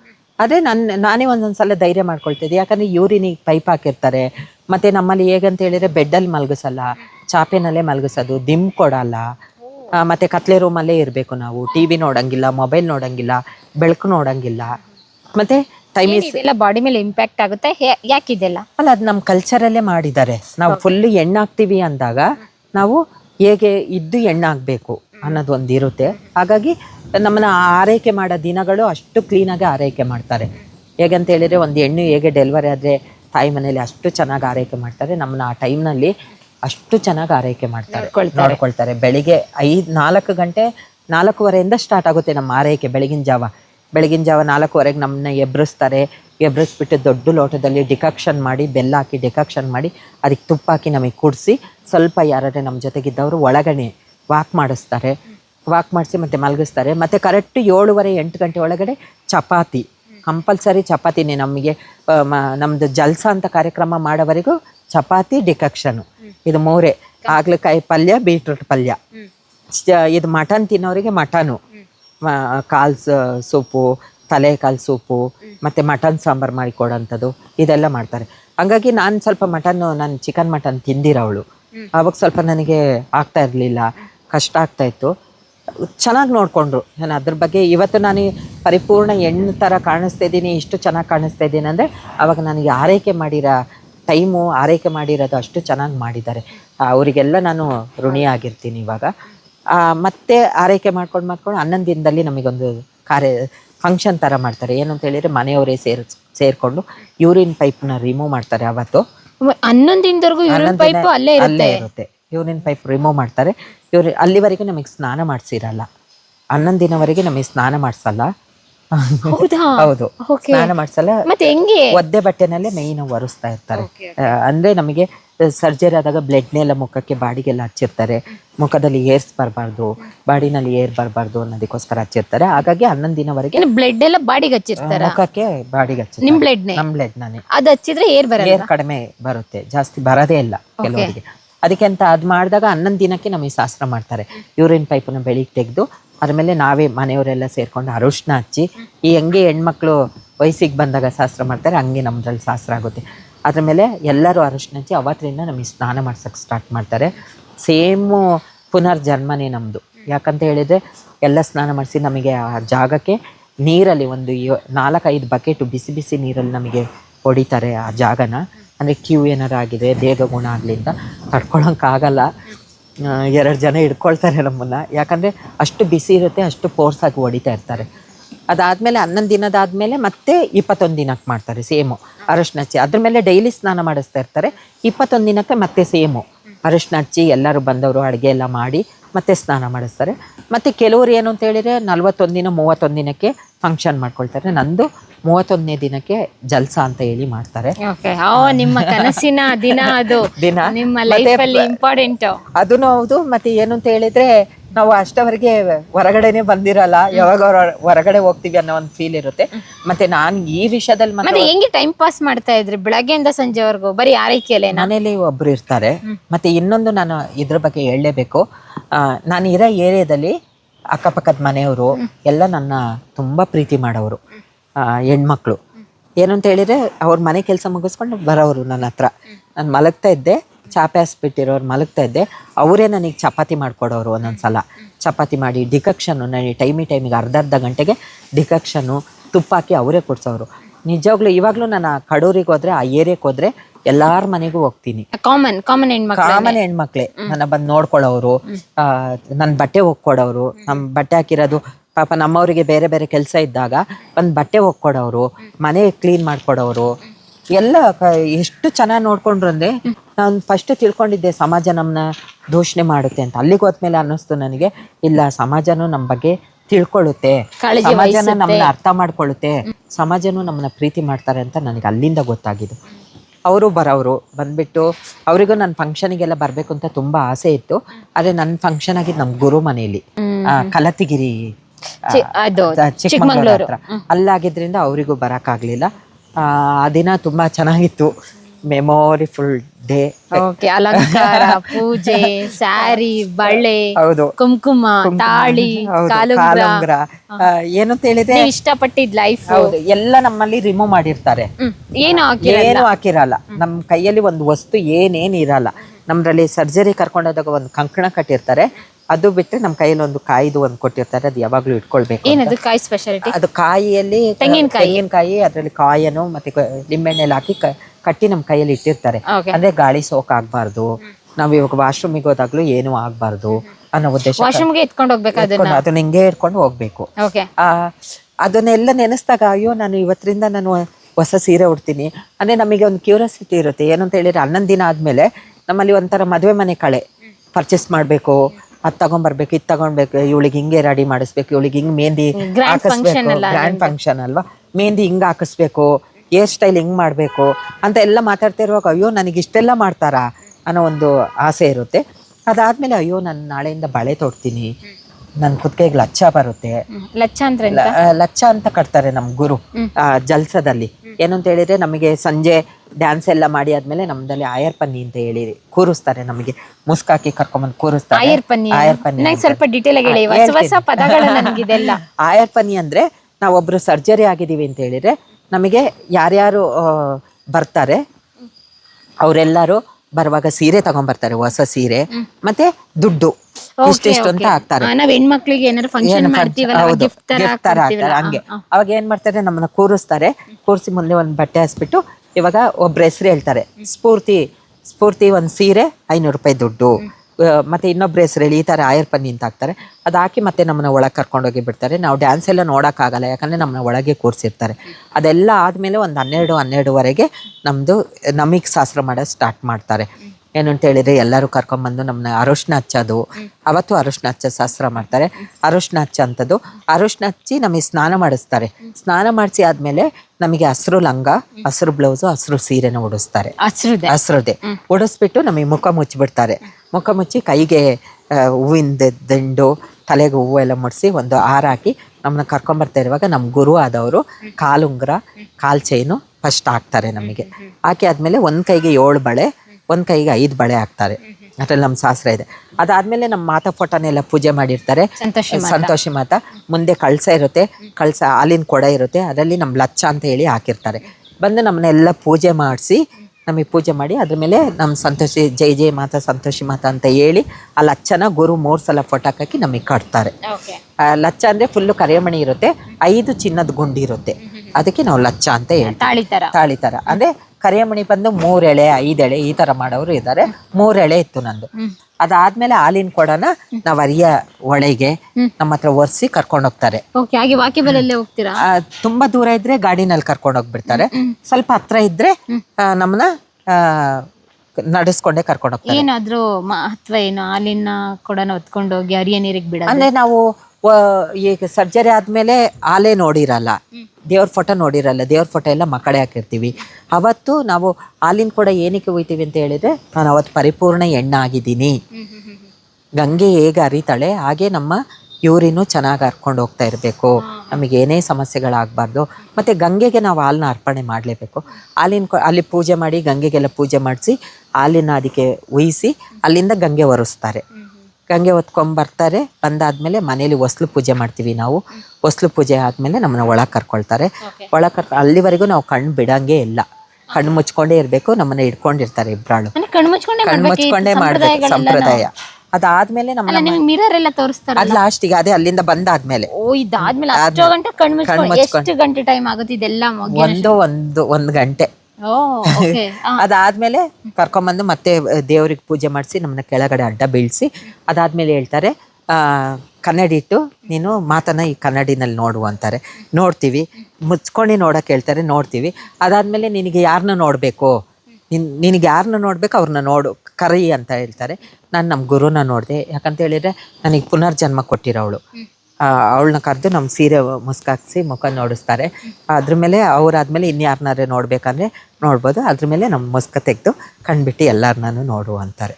ಅದೇ ನನ್ನ ನಾನೇ ಒಂದೊಂದು ಸಲ ಧೈರ್ಯ ಮಾಡ್ಕೊಳ್ತಿದ್ದೆ. ಯಾಕಂದರೆ ಯೂರಿನಿಗೆ ಪೈಪ್ ಹಾಕಿರ್ತಾರೆ. ಮತ್ತು ನಮ್ಮಲ್ಲಿ ಹೇಗಂತ ಹೇಳಿದ್ರೆ ಬೆಡ್ಡಲ್ಲಿ ಮಲಗಿಸಲ್ಲ. ಚಾಪೆನಲ್ಲೇ ಮಲಗಿಸೋದು ದಿಮ್ ಕೊಡಲ್ಲ. ಮತ್ತೆ ಕತ್ಲೆ ರೂಮಲ್ಲೇ ಇರಬೇಕು ನಾವು. ಟಿ ವಿ ನೋಡಂಗಿಲ್ಲ ಮೊಬೈಲ್ ನೋಡಂಗಿಲ್ಲ ಬೆಳಕು ನೋಡಂಗಿಲ್ಲ. ಮತ್ತು ಟೈಮ್ ಇದೆಲ್ಲ ಬಾಡಿ ಮೇಲೆ ಇಂಪ್ಯಾಕ್ಟ್ ಆಗುತ್ತೆ? ಯಾಕಿದೆಲ್ಲ ಅಲ್ಲ ಅದು ನಮ್ಮ ಕಲ್ಚರಲ್ಲೇ ಮಾಡಿದ್ದಾರೆ. ನಾವು ಫುಲ್ ಎಣ್ಣಾಗ್ತೀವಿ ಅಂದಾಗ ನಾವು ಹೇಗೆ ಇದ್ದು ಎಣ್ಣಾಗಬೇಕು ಅನ್ನೋದು ಒಂದು ಇರುತ್ತೆ ಹಾಗಾಗಿ ನಮ್ಮನ್ನ ಆರೈಕೆ ಮಾಡೋ ದಿನಗಳು ಅಷ್ಟು ಕ್ಲೀನಾಗಿ ಆರೈಕೆ ಮಾಡ್ತಾರೆ. ಹೇಗಂತ ಹೇಳಿದ್ರೆ ಒಂದು ಹೆಣ್ಣು ಹೇಗೆ ಡೆಲಿವರಿ ಆದರೆ ತಾಯಿ ಮನೇಲಿ ಅಷ್ಟು ಚೆನ್ನಾಗಿ ಆರೈಕೆ ಮಾಡ್ತಾರೆ. ನಮ್ಮನ್ನ ಆ ಟೈಮ್ನಲ್ಲಿ ಅಷ್ಟು ಚೆನ್ನಾಗಿ ಆರೈಕೆ ಮಾಡ್ತಾರೆ. ನೋಡ್ಕೊಳ್ತಾರೆ. ಬೆಳಿಗ್ಗೆ ಐದು ನಾಲ್ಕು ಗಂಟೆ ನಾಲ್ಕೂವರೆಯಿಂದ ಸ್ಟಾರ್ಟ್ ಆಗುತ್ತೆ ನಮ್ಮ ಆರೈಕೆ ಬೆಳಗಿನ ಜಾವ. ಬೆಳಗಿನ ಜಾವ ನಾಲ್ಕೂವರೆಗೆ ನಮ್ಮನ್ನ ಎಬ್ರಿಸ್ತಾರೆ. ಎಬ್ರಿಸ್ಬಿಟ್ಟು ದೊಡ್ಡ ಲೋಟದಲ್ಲಿ ಡಿಕಾಕ್ಷನ್ ಮಾಡಿ ಬೆಲ್ಲ ಹಾಕಿ ಡಿಕಾಕ್ಷನ್ ಮಾಡಿ ಅದಕ್ಕೆ ತುಪ್ಪ ಹಾಕಿ ನಮಗೆ ಕುಡಿಸಿ ಸ್ವಲ್ಪ ಯಾರಾದ್ರೆ ನಮ್ಮ ಜೊತೆಗಿದ್ದವರು ಒಳಗಡೆ ವಾಕ್ ಮಾಡಿಸ್ತಾರೆ. ವಾಕ್ ಮಾಡಿಸಿ ಮತ್ತೆ ಮಲಗಿಸ್ತಾರೆ. ಮತ್ತೆ ಕರೆಕ್ಟ್ ಏಳುವರೆ ಎಂಟು ಗಂಟೆ ಒಳಗಡೆ ಚಪಾತಿ. ಕಂಪಲ್ಸರಿ ಚಪಾತಿನೇ ನಮಗೆ ನಮ್ಮದು ಜಲ್ಸ ಅಂತ ಕಾರ್ಯಕ್ರಮ ಮಾಡೋವರೆಗೂ ಚಪಾತಿ ಡಿಕಕ್ಷನು ಇದು ಮೂರೇ. ಹಾಗಲಕಾಯಿ ಪಲ್ಯ ಬೀಟ್ರೂಟ್ ಪಲ್ಯ. ಇದು ಮಟನ್ ತಿನ್ನೋರಿಗೆ ಮಟನು. ಕಾಲ್ ಸೂಪು ತಲೆ ಕಾಲ್ ಸೂಪು, ಮತ್ತು ಮಟನ್ ಸಾಂಬಾರು ಮಾಡಿ ಕೊಡೋಂಥದ್ದು ಇದೆಲ್ಲ ಮಾಡ್ತಾರೆ. ಹಂಗಾಗಿ ನಾನು ಸ್ವಲ್ಪ ಮಟನ್ನು, ನಾನು ಚಿಕನ್ ಮಟನ್ ತಿಂದಿರೋವಳು. ಅವಾಗ ಸ್ವಲ್ಪ ನನಗೆ ಆಗ್ತಾ ಇರಲಿಲ್ಲ. ಕಷ್ಟ ಆಗ್ತಾ ಇತ್ತು. ಚೆನ್ನಾಗಿ ನೋಡಿಕೊಂಡ್ರು. ನಾನು ಅದ್ರ ಬಗ್ಗೆ ಇವತ್ತು ನಾನು ಪರಿಪೂರ್ಣ ಹೆಣ್ಣು ಥರ ಕಾಣಿಸ್ತಾ ಇದ್ದೀನಿ ಇಷ್ಟು ಚೆನ್ನಾಗಿ ಕಾಣಿಸ್ತಾ ಇದ್ದೀನಿ ಅಂದರೆ ಅವಾಗ ನನಗೆ ಆರೈಕೆ ಮಾಡಿರೋ ಟೈಮು ಆರೈಕೆ ಮಾಡಿರೋದು ಅಷ್ಟು ಚೆನ್ನಾಗಿ ಮಾಡಿದ್ದಾರೆ. ಅವರಿಗೆಲ್ಲ ನಾನು ಋಣಿಯಾಗಿರ್ತೀನಿ ಇವಾಗ. ಮತ್ತೆ ಆರೈಕೆ ಮಾಡ್ಕೊಂಡು ಮಾಡ್ಕೊಂಡು ಹನ್ನೊಂದು ದಿನದಲ್ಲಿ ನಮಗೊಂದು ಕಾರ್ಯ ಫಂಕ್ಷನ್ ಥರ ಮಾಡ್ತಾರೆ. ಏನು ಅಂತ ಹೇಳಿದ್ರೆ ಮನೆಯವರೇ ಸೇರ್ ಸೇರಿಕೊಂಡು ಯೂರಿನ್ ಪೈಪ್ನ ರಿಮೂವ್ ಮಾಡ್ತಾರೆ ಅವತ್ತು. ಹನ್ನೊಂದು ದಿನದವರೆಗೂ ಯೂರಿನ್ ಪೈಪ್ ಅಲ್ಲೇ ಇರುತ್ತೆ. ಯೂರಿನ್ ಪೈಪ್ ರಿಮೂವ್ ಮಾಡ್ತಾರೆ. ಇವ್ರು ಅಲ್ಲಿವರೆಗೂ ನಮಗೆ ಸ್ನಾನ ಮಾಡಿಸಿರಲ್ಲ. ಹನ್ನೊಂದು ದಿನವರೆಗೆ ನಮಗೆ ಸ್ನಾನ ಮಾಡಿಸಲ್ಲ. ಹೌದಾ. ಸ್ನಾನ ಮಾಡಿಸಲ್ಲ. ಮತ್ತೆ ಹೆಂಗೆ? ಒದ್ದೆ ಬಟ್ಟೆನಲ್ಲೇ ಮೇಯ್ನ್ ಒರೆಸ್ತಾ ಇರ್ತಾರೆ. ಅಂದ್ರೆ ನಮಗೆ ಸರ್ಜರಿ ಆದಾಗ ಬ್ಲಡ್ನೆಲ್ಲ ಮುಖಕ್ಕೆ ಬಾಡಿಗೆಲ್ಲ ಹಚ್ಚಿರ್ತಾರೆ. ಮುಖದಲ್ಲಿ ಏರ್ಸ್ ಬರಬಾರ್ದು ಬಾಡಿನಲ್ಲಿ ಏರ್ ಬರಬಾರ್ದು ಅನ್ನೋದಕ್ಕೋಸ್ಕರ ಹಚ್ಚಿರ್ತಾರೆ. ಹಾಗಾಗಿ ಹನ್ನೊಂದು ದಿನವರೆಗೆ ಬ್ಲಡ್ ಎಲ್ಲ ಬಾಡಿಗೆ ಹಚ್ಚಿರ್ತಾರೆ? ಮುಖಕ್ಕೆ ಬಾಡಿಗೆ ಹಚ್ಚಿ ನಿಮ್ ಬ್ಲಡ್ ನಮ್ ಬ್ಲಡ್ ನಾನೇ ಅದು ಹಚ್ಚಿದ್ರೆ ಏರ್ ಬರಲ್ಲ ಏರ್ ಕಡಿಮೆ ಬರುತ್ತೆ. ಜಾಸ್ತಿ ಬರೋದೇ ಇಲ್ಲ ಕೆಲವರಿಗೆ. ಅದಕ್ಕೆ ಅಂತ ಅದು ಮಾಡಿದಾಗ ಹನ್ನೊಂದು ದಿನಕ್ಕೆ ನಮಗೆ ಶಾಸ್ತ್ರ ಮಾಡ್ತಾರೆ. ಯೂರಿನ್ ಪೈಪನ್ನ ಬೆಳಿಗ್ಗೆ ತೆಗೆದು ಅದ್ರ ಮೇಲೆ ನಾವೇ ಮನೆಯವರೆಲ್ಲ ಸೇರಿಕೊಂಡು ಅರುಶಿನ ಹಚ್ಚಿ, ಈ ಹೆಂಗೆ ಹೆಣ್ಮಕ್ಳು ವಯಸ್ಸಿಗೆ ಬಂದಾಗ ಶಾಸ್ತ್ರ ಮಾಡ್ತಾರೆ, ಹಂಗೆ ನಮ್ಮದ್ರಲ್ಲಿ ಶಾಸ್ತ್ರ ಆಗುತ್ತೆ. ಅದ್ರ ಮೇಲೆ ಎಲ್ಲರೂ ಅರಿಶಿನ ಹಚ್ಚಿ ಅವತ್ತರಿಂದ ನಮಗೆ ಸ್ನಾನ ಮಾಡ್ಸೋಕ್ಕೆ ಸ್ಟಾರ್ಟ್ ಮಾಡ್ತಾರೆ. ಸೇಮು ಪುನರ್ಜನ್ಮನೇ ನಮ್ಮದು ಯಾಕಂತ ಹೇಳಿದರೆ ಎಲ್ಲ ಸ್ನಾನ ಮಾಡಿಸಿ ನಮಗೆ ಆ ಜಾಗಕ್ಕೆ ನೀರಲ್ಲಿ ಒಂದು ನಾಲ್ಕೈದು ಬಕೆಟು, ಬಿಸಿ ಬಿಸಿ ನೀರಲ್ಲಿ ನಮಗೆ ಹೊಡಿತಾರೆ ಆ ಜಾಗನ. ಅಂದರೆ ಕ್ಯೂ ಏನಾರು ಆಗಿದೆ ಬೇಗ ಗುಣ ಆಗಲಿ ಅಂತ ತಡ್ಕೊಳಕ್ಕಾಗಲ್ಲ ಎರಡು ಜನ ಹಿಡ್ಕೊಳ್ತಾರೆ ನಮ್ಮನ್ನು. ಯಾಕಂದರೆ ಅಷ್ಟು ಬಿಸಿ ಇರುತ್ತೆ, ಅಷ್ಟು ಫೋರ್ಸ್ ಆಗಿ ಹೊಡಿತಾ ಇರ್ತಾರೆ. ಅದಾದಮೇಲೆ ಹನ್ನೊಂದು ದಿನದಾದಮೇಲೆ ಮತ್ತೆ ಇಪ್ಪತ್ತೊಂದು ದಿನಕ್ಕೆ ಮಾಡ್ತಾರೆ, ಸೇಮು. ಅರಶಿನ ಹಚ್ಚಿ ಅದ್ರ ಮೇಲೆ ಡೈಲಿ ಸ್ನಾನ ಮಾಡಿಸ್ತಾ ಇರ್ತಾರೆ. ಇಪ್ಪತ್ತೊಂದು ದಿನಕ್ಕೆ ಮತ್ತೆ ಸೇಮು. ಅರಶಿನ ಹಚ್ಚಿ ಎಲ್ಲರೂ ಬಂದವರು ಅಡುಗೆ ಎಲ್ಲ ಮಾಡಿ ಮತ್ತೆ ಸ್ನಾನ ಮಾಡಿಸ್ತಾರೆ. ಮತ್ತು ಕೆಲವರು ಏನು ಅಂತ ಹೇಳಿದರೆ ನಲ್ವತ್ತೊಂದು ದಿನ, ಮೂವತ್ತೊಂದು ದಿನಕ್ಕೆ ಫಂಕ್ಷನ್ ಮಾಡ್ಕೊಳ್ತಾರೆ. ನಂದು ಮೂವತ್ತೊಂದನೇ ದಿನಕ್ಕೆ ಜಲ್ಸ ಅಂತ ಹೇಳಿ ಮಾಡ್ತಾರೆ. ನಿಮ್ಮ ಕನಸಿನ ದಿನ ಅದು. ದಿನ. ನಿಮ್ಮ ಇಂಪಾರ್ಟೆಂಟ್ ಅದನ್ನು ಹೌದು. ಮತ್ತೆ ಏನು ಅಂತ ಹೇಳಿದ್ರೆ ನಾವು ಅಷ್ಟವರೆಗೆ ಹೊರಗಡೆನೆ ಬಂದಿರಲ್ಲ. ಯಾವಾಗ ಹೊರ- ಹೊರಗಡೆ ಹೋಗ್ತೀವಿ ಅನ್ನೋ ಒಂದು ಫೀಲ್ ಇರುತ್ತೆ. ಮತ್ತೆ ನಾನು ಈ ವಿಷಯದಲ್ಲಿ ಮತ್ತೆ ಹೆಂಗೆ ಟೈಮ್ ಪಾಸ್ ಮಾಡ್ತಾ ಇದ್ರಿ? ಬೆಳಗ್ಗೆಯಿಂದ ಸಂಜೆವರೆಗೂ? ಬರೀ ಆರೈಕೆಯಲ್ಲಿ ಮನೇಲಿ ಒಬ್ರು ಇರ್ತಾರೆ. ಮತ್ತೆ ಇನ್ನೊಂದು ನಾನು ಇದ್ರ ಬಗ್ಗೆ ಹೇಳಲೇಬೇಕು. ನಾನು ಇರೋ ಏರಿಯಾದಲ್ಲಿ ಅಕ್ಕಪಕ್ಕದ ಮನೆಯವರು ಎಲ್ಲ ನನ್ನ ತುಂಬಾ ಪ್ರೀತಿ ಮಾಡೋರು ಹೆಣ್ಮಕ್ಳು. ಏನಂತ ಹೇಳಿದ್ರೆ ಅವ್ರ ಮನೆ ಕೆಲಸ ಮುಗಿಸ್ಕೊಂಡು ಬರೋರು ನನ್ನ ಹತ್ರ. ನಾನು ಮಲಗ್ತಾ ಇದ್ದೆ ಚಾಪೆ ಹಾಸ್ಬಿಟ್ಟಿರೋರು ಮಲಗ್ತಾ ಇದ್ದೆ. ಅವರೇ ನನಗೆ ಚಪಾತಿ ಮಾಡಿಕೊಡೋರು ಒಂದೊಂದ್ಸಲ. ಚಪಾತಿ ಮಾಡಿ ಡಿಕಕ್ಷನ್ನು ನನಗೆ ಟೈಮಿ ಟೈಮಿಗೆ ಅರ್ಧ ಅರ್ಧ ಗಂಟೆಗೆ ಡಿಕಕ್ಷನು ತುಪ್ಪ ಹಾಕಿ ಅವರೇ ಕೊಡ್ಸೋರು ನಿಜವಾಗ್ಲೂ ಇವಾಗಲೂ ನಾನು ಆ ಕಡೂರಿಗೆ ಹೋದ್ರೆ ಆ ಏರಿಯಾಕ್ ಹೋದ್ರೆ ಎಲ್ಲಾರ ಮನೆಗೂ ಹೋಗ್ತೀನಿ. ಕಾಮನ್ ಕಾಮನ್ ಹೆಣ್ಮಕ್ಳು? ಕಾಮನ್ ಹೆಣ್ಮಕ್ಳೆ. ನನ್ನ ಬಂದು ನೋಡ್ಕೊಳ್ಳೋರು ನನ್ನ ನನ್ ಬಟ್ಟೆ ಹೋಗ್ಕೊಡೋರು ನಮ್ಮ ಬಟ್ಟೆ ಹಾಕಿರೋದು ಪಾಪ ನಮ್ಮವರಿಗೆ ಬೇರೆ ಬೇರೆ ಕೆಲಸ ಇದ್ದಾಗ ಒಂದು ಬಟ್ಟೆ ಒಕ್ಕೊಡೋರು ಮನೆ ಕ್ಲೀನ್ ಮಾಡ್ಕೊಡೋರು ಎಲ್ಲ ಕ- ಎಷ್ಟು ಚೆನ್ನಾಗಿ ನೋಡ್ಕೊಂಡ್ರು ಅಂದ್ರೆ ನಾನು ಫಸ್ಟ್ ತಿಳ್ಕೊಂಡಿದ್ದೆ ಸಮಾಜ ನಮ್ಮನ್ನ ದೂಷಣೆ ಮಾಡುತ್ತೆ ಅಂತ. ಅಲ್ಲಿಗೆ ಹೋದ್ಮೇಲೆ ಅನ್ನಿಸ್ತು ನನಗೆ ಇಲ್ಲ ಸಮಾಜನೂ ನಮ್ಮ ಬಗ್ಗೆ ತಿಳ್ಕೊಳ್ಳುತ್ತೆ. ಕಾಳಜಿ ಸಮಾಜನ ನಮ್ಮನ್ನ ಅರ್ಥ ಮಾಡ್ಕೊಳ್ಳುತ್ತೆ. ಸಮಾಜನೂ ನಮ್ಮನ್ನ ಪ್ರೀತಿ ಮಾಡ್ತಾರೆ ಅಂತ ನನಗೆ ಅಲ್ಲಿಂದ ಗೊತ್ತಾಗಿದೆ ಅವರು ಬರೋರು ಬಂದ್ಬಿಟ್ಟು ಅವರಿಗೂ ನನ್ನ ಫಂಕ್ಷನಿಗೆಲ್ಲ ಬರಬೇಕು ಅಂತ ತುಂಬ ಆಸೆ ಇತ್ತು. ಆದರೆ ನನ್ನ ಫಂಕ್ಷನ್ ಆಗಿದ್ದು ನಮ್ಮ ಗುರು ಮನೆಯಲ್ಲಿ ಆ, ಕಲತಿಗಿರಿ ಅದು ಚಿಕ್ಕಮಂಗ್ಳೂರ್. ಹತ್ರ ಅಲ್ಲಾಗಿದ್ರಿಂದ ಅವರಿಗೂ ಬರಕ್ಕಾಗ್ಲಿಲ್ಲ. ಆ ದಿನ ತುಂಬಾ ಚೆನ್ನಾಗಿತ್ತು. ಮೆಮೊರಿ ಫುಲ್ ಡೇ ಓಕೆ ಅಲಂಕಾರ ಪೂಜೆ ಸ್ಯಾರಿ ಬಳೆ ಹೌದು. ಕುಂಕುಮ ತಾಳಿ ಕಾಲುಂಗ್ರ. ಏನು ಹೇಳಿದ್ರೆ ಇಷ್ಟಪಟ್ಟಿದ್ ಲೈಫ್ ಹೌದು ಎಲ್ಲ ನಮ್ಮಲ್ಲಿ ರಿಮೂವ್ ಮಾಡಿರ್ತಾರೆ. ಏನು ಏನು ಹಾಕಿರಲ್ಲ. ನಮ್ಮ ಕೈಯಲ್ಲಿ ಒಂದು ವಸ್ತು ಏನೇನು ಇರಲ್ಲ. ನಮ್ದ್ರಲ್ಲಿ ಸರ್ಜರಿ ಕರ್ಕೊಂಡೋದಾಗ ಒಂದು ಕಂಕಣ ಕಟ್ಟಿರ್ತಾರೆ. ಅದು ಬಿಟ್ಟರೆ ನಮ್ಮ ಕೈಯಲ್ಲಿ ಒಂದು ಕಾಯಿದು ಒಂದು ಕೊಟ್ಟಿರ್ತಾರೆ ಅದು ಯಾವಾಗಲೂ ಇಟ್ಕೊಳ್ಬೇಕು. ಏನದು ಕಾಯಿ ಸ್ಪೆಷಾಲಿಟಿ ಅದು ಕಾಯಿಯಲ್ಲಿ ತೆಂಗಿನ್ಕಾಯಿ. ತೆಂಗಿನಕಾಯಿ ಅದರಲ್ಲಿ ಕಾಯನ್ನು ಮತ್ತೆ ಲಿಂಬೆಣ್ಣೆಲಿ ಹಾಕಿ ಕಟ್ಟಿ ನಮ್ಮ ಕೈಯಲ್ಲಿ ಇಟ್ಟಿರ್ತಾರೆ. ಅಂದ್ರೆ ಗಾಳಿ ಸೋಕ್ ಆಗ್ಬಾರ್ದು ನಾವ್ ಇವಾಗ ವಾಶ್ರೂಮಿಗೆ ಹೋದಾಗ್ಲೂ ಏನು ಆಗ್ಬಾರ್ದು ಅನ್ನೋ ಉದ್ದೇಶ. ವಾಶ್ರೂಮ್ಗೆ ಎತ್ಕೊಂಡು ಹೋಗ್ಬೇಕು ಅದನ್ನ? ಅದನ್ನ ಹಿಂಗೆ ಇಟ್ಕೊಂಡು ಹೋಗ್ಬೇಕು. ಆ ಅದನ್ನೆಲ್ಲ ನೆನೆಸ್ದಾಗ ಅಯ್ಯೋ ನಾನು ಇವತ್ತರಿಂದ ನಾನು ಹೊಸ ಸೀರೆ ಉಡ್ತೀನಿ. ಅಂದ್ರೆ ನಮಗೆ ಒಂದು ಕ್ಯೂರಿಯಾಸಿಟಿ ಇರುತ್ತೆ. ಏನಂತ ಹೇಳಿದ್ರೆ ಹನ್ನೊಂದು ದಿನ ಆದ್ಮೇಲೆ ನಮ್ಮಲ್ಲಿ ಒಂಥರ ಮದುವೆ ಮನೆ ಕಳೆ ಪರ್ಚೇಸ್ ಮಾಡಬೇಕು. ಅದು ತಗೊಂಡ್ಬರ್ಬೇಕು ಇದು ತಗೊಂಡ್ಬೇಕು ಇವಳಿಗೆ ಹಿಂಗೆ ರೆಡಿ ಮಾಡಿಸ್ಬೇಕು ಇವಳಿಗೆ ಹಿಂಗ್ ಮೆಹಂದಿ ಹಾಕಿಸ್ಬೇಕು. ಗ್ರ್ಯಾಂಡ್ ಫಂಕ್ಷನ್ ಅಲ್ವಾ? ಮೆಹಂದಿ ಹಿಂಗ್ ಹಾಕಿಸ್ಬೇಕು ಹೇರ್ ಸ್ಟೈಲ್ ಹಿಂಗ್ ಮಾಡ್ಬೇಕು ಅಂತ ಎಲ್ಲ ಮಾತಾಡ್ತಾ ಇರುವಾಗ ಅಯ್ಯೋ ನನಗೆ ಇಷ್ಟೆಲ್ಲ ಮಾಡ್ತಾರಾ? ಅನ್ನೋ ಒಂದು ಆಸೆ ಇರುತ್ತೆ. ಅದಾದ್ಮೇಲೆ ಅಯ್ಯೋ ನಾನು ನಾಳೆಯಿಂದ ಬಳೆ ತೊಡ್ತೀನಿ. ನನ್ ಕುತ್ತಿಗೆಗೆ ಲಚ್ಚ ಬರುತ್ತೆ. ಲಚ್ಚ ಅಂದ್ರೆ? ಲಚ್ಚ ಅಂತ ಕಟ್ತಾರೆ ನಮ್ ಗುರು ಆ, ಜಲ್ಸದಲ್ಲಿ. ಏನಂತ ಹೇಳಿದ್ರೆ ನಮಗೆ ಸಂಜೆ ಡ್ಯಾನ್ಸ್ ಎಲ್ಲ ಮಾಡಿ ಆದ್ಮೇಲೆ ನಮ್ದಲ್ಲಿ ಆಯರ್ ಪನ್ನಿ ಅಂತ ಹೇಳಿ ಕೂರಿಸ್ತಾರೆ ನಮಗೆ. ಮುಸ್ಕಾಕಿ ಕರ್ಕೊಂಬಂದು ಕೂರಿಸ್ತಾರೆ. ಆಯರ್ ಪನ್ನೀರ್ ಆಯರ್ ಪನ್ನಿ ನಂಗೆ ಸ್ವಲ್ಪ ಡೀಟೇಲ್ ಆಗಿ ಹೇಳಿ. ಹೊಸ ಹೊಸ ಪದಗಳು ನನಗಿದೆಲ್ಲ ಆಯರ್ ಪನ್ನಿ ಅಂದ್ರೆ ನಾವೊಬ್ರು ಸರ್ಜರಿ ಆಗಿದ್ದೀವಿ ಅಂತ ಹೇಳಿದ್ರೆ ನಮಗೆ ಯಾರ್ಯಾರು ಆ, ಬರ್ತಾರೆ ಅವರೆಲ್ಲರೂ ಬರುವಾಗ ಸೀರೆ ತಗೊಂಡ್ಬರ್ತಾರೆ ಹೊಸ ಸೀರೆ ಮತ್ತೆ ದುಡ್ಡು. ಇಷ್ಟಿಷ್ಟು ಅಂತ ಹಾಕ್ತಾರೆ. ಆ, ನಾವ್ ಹೆಣ್ಮಕ್ಳಿಗೆ ಏನಾದ್ರು ಫಂಕ್ಷನ್ ಮಾಡ್ತೀವಲ್ಲ ಹೌದು, ಗಿಫ್ಟ್ ತರ gift ತರ ಹಾಕ್ತಾರೆ ಹಂಗೆ. ಅವಾಗ ಏನ್ ಮಾಡ್ತಾರೆ ನಮ್ಮನ್ನ ಕೂರಿಸ್ತಾರೆ. ಕೂರಿಸಿ ಮುಂದೆ ಒಂದು ಬಟ್ಟೆ ಹಾಸ್ಬಿಟ್ಟು ಇವಾಗ ಒಬ್ರ ಹೆಸರು ಹೇಳ್ತಾರೆ ಸ್ಫೂರ್ತಿ ಸ್ಫೂರ್ತಿ ಒಂದು ಸೀರೆ ಐನೂರು ರೂಪಾಯಿ ದುಡ್ಡು. ಮತ್ತೆ ಇನ್ನೊಬ್ರ ಹೆಸರು ಹೇಳಿ ಈ ಥರ ಆಯರ್ ಪನ್ನಿ ಅಂತ ಹಾಕ್ತಾರೆ. ಅದು ಹಾಕಿ ಮತ್ತೆ ನಮ್ಮನ್ನ ಒಳಗೆ ಕರ್ಕೊಂಡೋಗಿ ಬಿಡ್ತಾರೆ. ನಾವು ಡ್ಯಾನ್ಸ್ ಎಲ್ಲ ನೋಡೋಕ್ಕಾಗಲ್ಲ ಯಾಕಂದರೆ ನಮ್ಮನ್ನ ಒಳಗೆ ಕೂರಿಸಿರ್ತಾರೆ. ಅದೆಲ್ಲ ಆದಮೇಲೆ ಒಂದು ಹನ್ನೆರಡು ಹನ್ನೆರಡುವರೆಗೆ ನಮ್ಮದು ನಮಗೆ ಶಾಸ್ತ್ರ ಮಾಡೋದು ಸ್ಟಾರ್ಟ್ ಮಾಡ್ತಾರೆ. ಏನು ಅಂತ ಹೇಳಿದ್ರೆ ಎಲ್ಲರೂ ಕರ್ಕೊಂಡ್ಬಂದು ನಮ್ಮನ್ನ ಅರಿಶಿನ ಹಚ್ಚೋದು ಅವತ್ತು ಅರಿಶಿನ ಹಚ್ಚ ಶಾಸ್ತ್ರ ಮಾಡ್ತಾರೆ. ಅರಿಶಿನ ಹಚ್ಚ ಅಂಥದ್ದು ಅರಿಶಿನ ಹಚ್ಚಿ ನಮಗೆ ಸ್ನಾನ ಮಾಡಿಸ್ತಾರೆ. ಸ್ನಾನ ಮಾಡಿಸಿ ಆದ್ಮೇಲೆ ನಮಗೆ ಹಸಿರು ಲಂಗ ಹಸಿರು ಬ್ಲೌಸು ಹಸಿರು ಸೀರೆನ ಉಡಿಸ್ತಾರೆ. ಹಸಿರುದೇ. ಉಡಿಸ್ಬಿಟ್ಟು ನಮಗೆ ಮುಖ ಮುಚ್ಚಿಬಿಡ್ತಾರೆ. ಮುಖ ಮುಚ್ಚಿ ಕೈಗೆ ಹೂವಿಂದ ದಂಡು ತಲೆಗೆ ಹೂವು ಎಲ್ಲ ಮುಡಿಸಿ ಒಂದು ಹಾರ ಹಾಕಿ ನಮ್ಮನ್ನ ಕರ್ಕೊಂಬರ್ತಾ ಇರುವಾಗ ನಮ್ಮ ಗುರು ಆದವರು ಕಾಲುಂಗ್ರ ಕಾಲು ಚೈನು ಫಸ್ಟ್ ಹಾಕ್ತಾರೆ ನಮಗೆ. ಹಾಕಿ ಆದ್ಮೇಲೆ ಒಂದು ಕೈಗೆ ಏಳು ಬಳೆ ಒಂದು ಕೈಗೆ ಐದು ಬಳೆ ಹಾಕ್ತಾರೆ. ಅದ್ರಲ್ಲಿ ನಮ್ಮ ಶಾಸ್ತ್ರ ಇದೆ. ಅದಾದ್ಮೇಲೆ ನಮ್ಮ ಮಾತಾ ಫೋಟೋನೆಲ್ಲ ಪೂಜೆ ಮಾಡಿರ್ತಾರೆ. ಸಂತೋಷಿ ಸಂತೋಷಿ ಮಾತಾ. ಮುಂದೆ ಕಳಸ ಇರುತ್ತೆ. ಕಳಸ ಹಾಲಿನ ಕೊಡ ಇರುತ್ತೆ. ಅದರಲ್ಲಿ ನಮ್ಮ ಲಚ್ಚ ಅಂತ ಹೇಳಿ ಹಾಕಿರ್ತಾರೆ. ಬಂದು ನಮ್ಮನ್ನೆಲ್ಲ ಪೂಜೆ ಮಾಡಿಸಿ ನಮಗೆ ಪೂಜೆ ಮಾಡಿ ಅದ್ರ ಮೇಲೆ ನಮ್ಮ ಸಂತೋಷಿ ಜೈ ಜೈ ಮಾತಾ ಸಂತೋಷಿ ಮಾತಾ ಅಂತ ಹೇಳಿ ಆ ಲಚ್ಚನ ಗುರು ಮೂರು ಸಲ ಫೋಟೋ ಹಾಕಿ ನಮಗೆ ಕಟ್ತಾರೆ. ಓಕೆ. ಆ ಲಚ್ಚ ಅಂದರೆ ಫುಲ್ಲು ಕರೆಮಣಿ ಇರುತ್ತೆ. ಐದು ಚಿನ್ನದ ಗುಂಡಿ ಇರುತ್ತೆ. ಅದಕ್ಕೆ ನಾವು ಲಚ್ಚ ಅಂತ ಹೇಳ್ತೀವಿ. ತಾಳಿ ತರ ತಾಳಿ ಥರ ಅಂದರೆ ಕರಿಯಮಣಿ ಬಂದು ಮೂರೆಳೆ ಎಳೆ ಐದು ಎಳೆ ಈ ತರ ಮಾಡೋರು ಇದ್ದಾರೆ ಮೂರೆಳೆ ಎಳೆ ಇತ್ತು ನಂದು. ಅದಾದ್ಮೇಲೆ ಹಾಲಿನ ಕೊಡನ ನಾವ್ ಅರಿಯ ಒಳಗೆ ನಮ್ಮ ಹತ್ರ ಒರೆಸಿ ಕರ್ಕೊಂಡು ಹೋಗ್ತಾರೆ. ಹೋಗ್ತೀರಾ? ಆ, ತುಂಬಾ ದೂರ ಇದ್ರೆ ಗಾಡಿನಲ್ಲಿ ಕರ್ಕೊಂಡು ಹೋಗ್ಬಿಡ್ತಾರೆ. ಸ್ವಲ್ಪ ಹತ್ರ ಇದ್ರೆ ಆ, ನಮ್ಮನ್ನ ಆ, ನಡೆಸ್ಕೊಂಡೇ ಕರ್ಕೊಂಡು ಹೋಗ್ತಾರೆ. ಏನಾದ್ರೂ ಮಹತ್ವ ಏನು? ಹಾಲಿನ ಕೊಡನ ಹೊತ್ಕೊಂಡು ಹೋಗಿ ಅರಿಯ ನೀರಿಗೆ ಬಿಡ ಅಂದ್ರೆ ನಾವು ಈಗ ಸರ್ಜರಿ ಆದ್ಮೇಲೆ ಆಲೆ ನೋಡಿರಲ್ಲ. ದೇವ್ರ ಫೋಟೋ ನೋಡಿರಲ್ಲ. ದೇವ್ರ ಫೋಟೋ ಎಲ್ಲ ಮಕ್ಕಳೆ ಹಾಕಿರ್ತೀವಿ. ಅವತ್ತು ನಾವು ಹಾಲಿನ ಕೂಡ ಏನಕ್ಕೆ ಹೋಯ್ತೀವಿ ಅಂತ ಹೇಳಿದ್ರೆ, ನಾನು ಅವತ್ತು ಪರಿಪೂರ್ಣ ಹೆಣ್ಣಾಗಿದ್ದೀನಿ ಗಂಗೆ ಹೇಗೆ ಅರಿತಾಳೆ ಹಾಗೆ ನಮ್ಮ ಯೂರಿನು ಚೆನ್ನಾಗಿ ಹರ್ಕೊಂಡು ಹೋಗ್ತಾ ಇರಬೇಕು. ನಮಗೆ ಏನೇ ಸಮಸ್ಯೆಗಳಾಗಬಾರ್ದು. ಮತ್ತು ಗಂಗೆಗೆ ನಾವು ಹಾಲನ್ನ ಅರ್ಪಣೆ ಮಾಡಲೇಬೇಕು. ಹಾಲಿನ ಅಲ್ಲಿ ಪೂಜೆ ಮಾಡಿ ಗಂಗೆಗೆಲ್ಲ ಪೂಜೆ ಮಾಡಿಸಿ ಹಾಲಿನ ಅದಕ್ಕೆ ಉಯಿಸಿ ಅಲ್ಲಿಂದ ಗಂಗೆ ಒರೆಸ್ತಾರೆ. ಗಂಗೆ ಹೊತ್ಕೊಂಬರ್ತಾರೆ ಬಂದಾದ್ಮೇಲೆ ಮನೇಲಿ ಹೊಸ್ಲು ಪೂಜೆ ಮಾಡ್ತೀವಿ ನಾವು. ಹೊಸ್ಲು ಪೂಜೆ ಆದಮೇಲೆ ನಮ್ಮನ್ನ ಒಳಗೆ ಕರ್ಕೊಳ್ತಾರೆ. ಒಳ ಕರ್ ಅಲ್ಲಿವರೆಗೂ ನಾವು ಕಣ್ಣು ಬಿಡಂಗೆ ಇಲ್ಲ. ಕಣ್ಣು ಮುಚ್ಕೊಂಡೇ ಇರಬೇಕು ನಮ್ಮನ್ನ ಹಿಡ್ಕೊಂಡಿರ್ತಾರೆ ಇಬ್ರಾಳು. ಕಣ್ಣು ಮುಚ್ಕೊಂಡೆ ಕಣ್ಣು ಮುಚ್ಕೊಂಡೇ ಮಾಡ್ಬೇಕು ಸಂಪ್ರದಾಯ. ಅದಾದ್ಮೇಲೆ ನಮ್ಮ ಮಿರರ್ ಎಲ್ಲ ತೋರಿಸ್ತಾರ ಅದ್ ಲಾಸ್ಟಿಗೆ ಅದೇ ಅಲ್ಲಿಂದ ಬಂದಾದ್ಮೇಲೆ. ಓ ಇದಾದ್ಮೇಲೆ ಗಂಟೆ ಕಣ್ಣು ಮುಚ್ಕೊಂಡು ಎಷ್ಟು ಗಂಟೆ ಟೈಮ್ ಆಗುತ್ತೆ ಇದೆಲ್ಲ ಮುಗಿ ಒಂದು ಒಂದು ಒಂದು ಗಂಟೆ. ಅದಾದ್ಮೇಲೆ ಕರ್ಕೊಂಬಂದು ಮತ್ತೆ ದೇವ್ರಿಗೆ ಪೂಜೆ ಮಾಡಿಸಿ ನಮ್ಮನ್ನ ಕೆಳಗಡೆ ಅಡ್ಡ ಬೀಳ್ಸಿ ಅದಾದ್ಮೇಲೆ ಹೇಳ್ತಾರೆ ಆ, ಕನ್ನಡಿ ಇಟ್ಟು ನೀನು ಮಾತನ್ನ ಈ ಕನ್ನಡಿನಲ್ಲಿ ನೋಡು ಅಂತಾರೆ. ನೋಡ್ತೀವಿ. ಮುಚ್ಕೊಂಡು ನೋಡಕ್ಕೆ ಹೇಳ್ತಾರೆ ನೋಡ್ತೀವಿ. ಅದಾದ್ಮೇಲೆ ನಿನಗೆ ಯಾರನ್ನ ನೋಡಬೇಕು? ನಿನ್ ನಿನಗೆ ಯಾರನ್ನ ನೋಡ್ಬೇಕು? ಅವ್ರನ್ನ ನೋಡು. ಕರಿ ಅಂತ ಹೇಳ್ತಾರೆ. ನಾನು ನಮ್ಮ ಗುರುನ ನೋಡಿದೆ. ಯಾಕಂತ ಹೇಳಿದ್ರೆ ನನಗೆ ಪುನರ್ಜನ್ಮ ಕೊಟ್ಟಿರೋವಳು. ಅವಳನ್ನ ಕರೆದು ನಮ್ಮ ಸೀರೆ ಮುಸ್ಕಾಕ್ಸಿ ಮುಖ ನೋಡಿಸ್ತಾರೆ. ಅದ್ರ ಮೇಲೆ ಅವ್ರಾದ್ಮೇಲೆ ಇನ್ಯಾರನ್ನಾರೆ ನೋಡ್ಬೇಕಂದ್ರೆ ನೋಡ್ಬೋದು. ಅದ್ರ ಮೇಲೆ ನಮ್ಮ ಮುಸ್ಕ ತೆಗೆದು ಕಣ್ಬಿಟ್ಟು ಎಲ್ಲಾರನ್ನೂ ನೋಡು ಅಂತಾರೆ.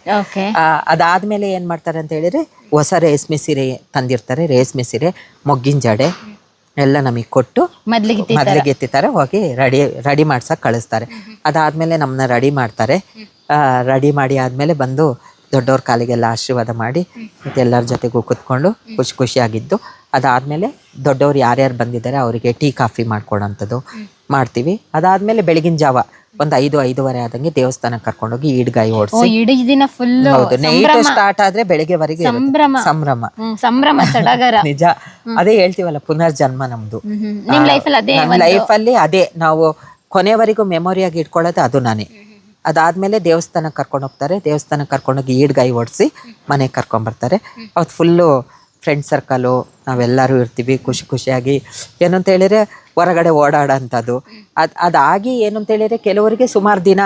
ಅದಾದ್ಮೇಲೆ ಏನು ಮಾಡ್ತಾರೆ ಅಂತ ಹೇಳಿದ್ರೆ ಹೊಸ ರೇಷ್ಮೆ ಸೀರೆ ತಂದಿರ್ತಾರೆ. ರೇಷ್ಮೆ ಸೀರೆ ಮೊಗ್ಗಿನ ಜಡೆ ಎಲ್ಲ ನಮಗೆ ಕೊಟ್ಟು ಮೊದ್ಲಿಗೆ ಮೊದಲಿಗೆ ಎತ್ತಿತಾರೆ ಹೋಗಿ ರೆಡಿ ರೆಡಿ ಮಾಡ್ಸಕ್ ಕಳಿಸ್ತಾರೆ. ಅದಾದ್ಮೇಲೆ ನಮ್ಮನ್ನ ರೆಡಿ ಮಾಡ್ತಾರೆ. ರೆಡಿ ಮಾಡಿ ಆದ್ಮೇಲೆ ಬಂದು ದೊಡ್ಡವ್ರ ಕಾಲಿಗೆಲ್ಲ ಆಶೀರ್ವಾದ ಮಾಡಿ ಮತ್ತು ಎಲ್ಲರ ಜೊತೆಗೂ ಕುತ್ಕೊಂಡು ಖುಷಿ ಖುಷಿಯಾಗಿದ್ದು. ಅದಾದಮೇಲೆ ದೊಡ್ಡವ್ರು ಯಾರ್ಯಾರು ಬಂದಿದ್ದಾರೆ ಅವರಿಗೆ ಟೀ ಕಾಫಿ ಮಾಡ್ಕೊಡೋಂಥದ್ದು ಮಾಡ್ತೀವಿ. ಅದಾದಮೇಲೆ ಬೆಳಗಿನ ಜಾವ ಒಂದು ಐದು ಐದುವರೆ ಆದಂಗೆ ದೇವಸ್ಥಾನಕ್ಕೆ ಕರ್ಕೊಂಡೋಗಿ ಈಡ್ಗಾಯಿ ಓಡಿಸಿ. ಇಡೀ ದಿನ ಫುಲ್ ಹೌದು ನೈಟ್ ಸ್ಟಾರ್ಟ್ ಆದ್ರೆ ಬೆಳಿಗ್ಗೆವರೆಗೆ. ಸಂಭ್ರಮ. ಸಂಭ್ರಮ. ಸಂಭ್ರಮ ಸಡಗರ. ನಿಜ. ಅದೇ ಹೇಳ್ತೀವಲ್ಲ ಪುನರ್ಜನ್ಮ ನಮ್ದು. ಲೈಫ್ ಅಲ್ಲಿ ಅದೇ ನಾವು ಕೊನೆವರೆಗೂ ಮೆಮೊರಿಯಾಗಿ ಇಟ್ಕೊಳ್ಳೋದು ಅದು ನಾನೇ. ಅದಾದ್ಮೇಲೆ ದೇವಸ್ಥಾನಕ್ಕೆ ಕರ್ಕೊಂಡು ಹೋಗ್ತಾರೆ. ದೇವಸ್ಥಾನಕ್ಕೆ ಕರ್ಕೊಂಡೋಗಿ ಈಡ್ಗಾಯಿ ಓಡಿಸಿ ಮನೆಗೆ ಕರ್ಕೊಂಬರ್ತಾರೆ ಅವತ್ತು ಫುಲ್ಲು ಫ್ರೆಂಡ್ ಸರ್ಕಲು ನಾವೆಲ್ಲರೂ ಇರ್ತೀವಿ ಖುಷಿ ಖುಷಿಯಾಗಿ. ಏನಂತ ಹೇಳಿದ್ರೆ ಹೊರಗಡೆ ಓಡಾಡೋಂಥದ್ದು. ಅದು ಅದಾಗಿ ಏನು ಅಂತ ಹೇಳಿದ್ರೆ ಕೆಲವರಿಗೆ ಸುಮಾರು ದಿನ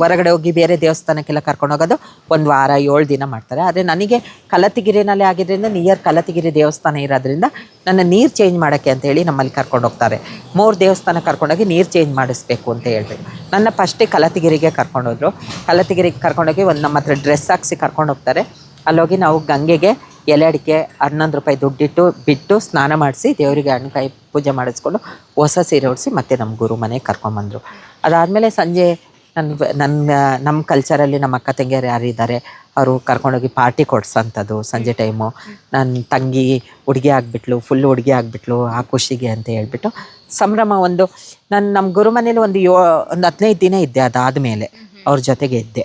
ಹೊರಗಡೆ ಹೋಗಿ ಬೇರೆ ದೇವಸ್ಥಾನಕ್ಕೆಲ್ಲ ಕರ್ಕೊಂಡು ಹೋಗೋದು ಒಂದು ವಾರ ಏಳು ದಿನ ಮಾಡ್ತಾರೆ. ಆದರೆ ನನಗೆ ಕಲತಿಗಿರಿನಲ್ಲಿ ಆಗಿದ್ದರಿಂದ ನಿಯರ್ ಕಲತಿಗಿರಿ ದೇವಸ್ಥಾನ ಇರೋದ್ರಿಂದ ನನ್ನ ನೀರು ಚೇಂಜ್ ಮಾಡೋಕ್ಕೆ ಅಂತ ಹೇಳಿ ನಮ್ಮಲ್ಲಿ ಕರ್ಕೊಂಡು ಹೋಗ್ತಾರೆ. ಮೂರು ದೇವಸ್ಥಾನ ಕರ್ಕೊಂಡೋಗಿ ನೀರು ಚೇಂಜ್ ಮಾಡಿಸ್ಬೇಕು ಅಂತ ಹೇಳ್ಬೇಕು ನನ್ನ ಫಸ್ಟೇ ಕಲತಿಗಿರಿಗೆ ಕರ್ಕೊಂಡೋದ್ರು ಕಲತಿಗಿರಿಗೆ ಕರ್ಕೊಂಡೋಗಿ ಒಂದು ನಮ್ಮ ಹತ್ರ ಡ್ರೆಸ್ ಹಾಕ್ಸಿ ಕರ್ಕೊಂಡು ಹೋಗ್ತಾರೆ. ಅಲ್ಲೋಗಿ ನಾವು ಗಂಗೆಗೆ ಎಲೆ ಅಡಿಕೆ ಹನ್ನೊಂದು ರೂಪಾಯಿ ದುಡ್ಡಿಟ್ಟು ಬಿಟ್ಟು ಸ್ನಾನ ಮಾಡಿಸಿ ದೇವರಿಗೆ ಹಣ್ಣುಕಾಯಿ ಪೂಜೆ ಮಾಡಿಸ್ಕೊಂಡು ಹೊಸ ಸೀರೆ ಉಡಿಸಿ ಮತ್ತೆ ನಮ್ಮ ಗುರು ಮನೆಗೆ ಕರ್ಕೊಂಬಂದರು. ಅದಾದಮೇಲೆ ಸಂಜೆ ನನ್ನ ನನ್ನ ನಮ್ಮ ಕಲ್ಚರಲ್ಲಿ ನಮ್ಮ ಅಕ್ಕ ತಂಗಿಯರು ಯಾರಿದ್ದಾರೆ ಅವರು ಕರ್ಕೊಂಡೋಗಿ ಪಾರ್ಟಿ ಕೊಡ್ಸೋಂಥದ್ದು ಸಂಜೆ ಟೈಮು ನನ್ನ ತಂಗಿ ಹುಡುಗಿ ಆಗಿಬಿಟ್ಲು ಫುಲ್ ಹುಡುಗಿ ಆಗಿಬಿಟ್ಲು ಆ ಖುಷಿಗೆ ಅಂತ ಹೇಳ್ಬಿಟ್ಟು ಸಂಭ್ರಮ ಒಂದು ನನ್ನ ನಮ್ಮ ಗುರು ಮನೇಲಿ ಒಂದು ಯೋ ಒಂದು ಹದಿನೈದು ದಿನ ಇದ್ದೆ ಅದಾದಮೇಲೆ ಅವ್ರ ಜೊತೆಗೆ ಇದ್ದೆ.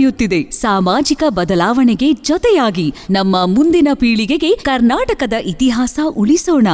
ಮುಂದುವರಿಯುತ್ತಿದೆ ಸಾಮಾಜಿಕ ಬದಲಾವಣೆಗೆ ಜೊತೆಯಾಗಿ ನಮ್ಮ ಮುಂದಿನ ಪೀಳಿಗೆಗೆ ಕರ್ನಾಟಕದ ಇತಿಹಾಸ ಉಳಿಸೋಣ.